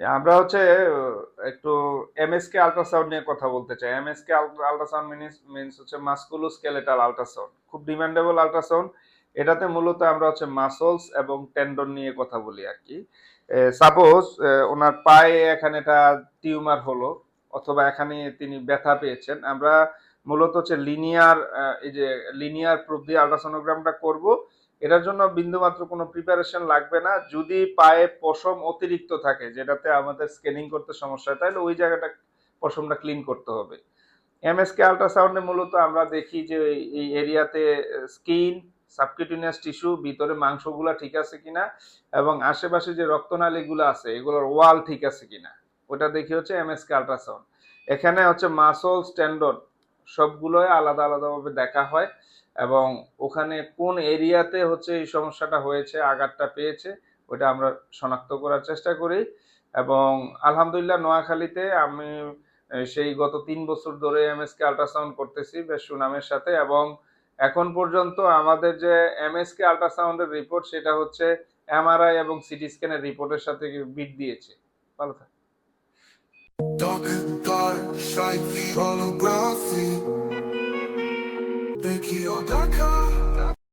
আমরা হচ্ছে একটু এমএসকে আল্ট্রাসাউন্ড নিয়ে কথা বলতে চাই। এমএসকে আল্ট্রাসাউন্ড মিনস মিনস হচ্ছে মাসকুলো স্কেলেটাল আল্ট্রাসাউন্ড খুব ডিমান্ডেবল আল্ট্রাসাউন্ড এটাতে মূলত আমরা হচ্ছে মাসলস এবং টেন্ডন নিয়ে কথা বলি আর কি। সাপোজ ওনার পায়ে এখানে এটা টিউমার হলো, অথবা এখানে তিনি ব্যথা পেয়েছেন। আমরা মূলত হচ্ছে লিনিয়ার এই যে লিনিয়ার প্রুফ দিয়ে আল্ট্রাসোনোগ্রামটা করব। এটার জন্য বিন্দুমাত্র কোনো প্রিপারেশন লাগবে না। যদি পায়ে পশম অতিরিক্ত থাকে, যেটাতে আমাদের স্ক্যানিং করতে সমস্যা হয়, তাহলে ওই জায়গাটা পশমটা ক্লিন করতে হবে। এমএসকে আল্ট্রাসাউন্ডে মূলত আমরা দেখি যে এই- এরিয়াতে স্কিন সাবকিউটিনিয়াস টিস্যু ভিতরে মাংসগুলা ঠিক আছে কিনা, এবং আশেপাশে যে রক্তনালীগুলো আছে, এগুলোর ওয়াল ঠিক আছে কিনা, ওটা দেখি হচ্ছে এমএসকে আল্ট্রাসাউন্ড এখানে হচ্ছে মাসল স্ট্যান্ডন সবগুলোই আলাদা আলাদাভাবে দেখা হয় এবং ওখানে কোন এরিয়াতে হচ্ছে এই সমস্যাটা হয়েছে, আঘাতটা পেয়েছে, ওটা আমরা শনাক্ত করার চেষ্টা করি এবং আলহামদুলিল্লাহ নোয়াখালীতে আমি সেই গত তিন বছর ধরে এমএসকে আল্ট্রাসাউন্ড করতেছি বেশ সুনামের সাথে এবং এখন পর্যন্ত আমাদের যে এমএসকে আল্ট্রাসাউন্ডের রিপোর্ট সেটা হচ্ছে এমআরআই এবং সিটি স্ক্যানের রিপোর্টের সাথে বিট দিয়েছে। ভালো থাক। Deki odaka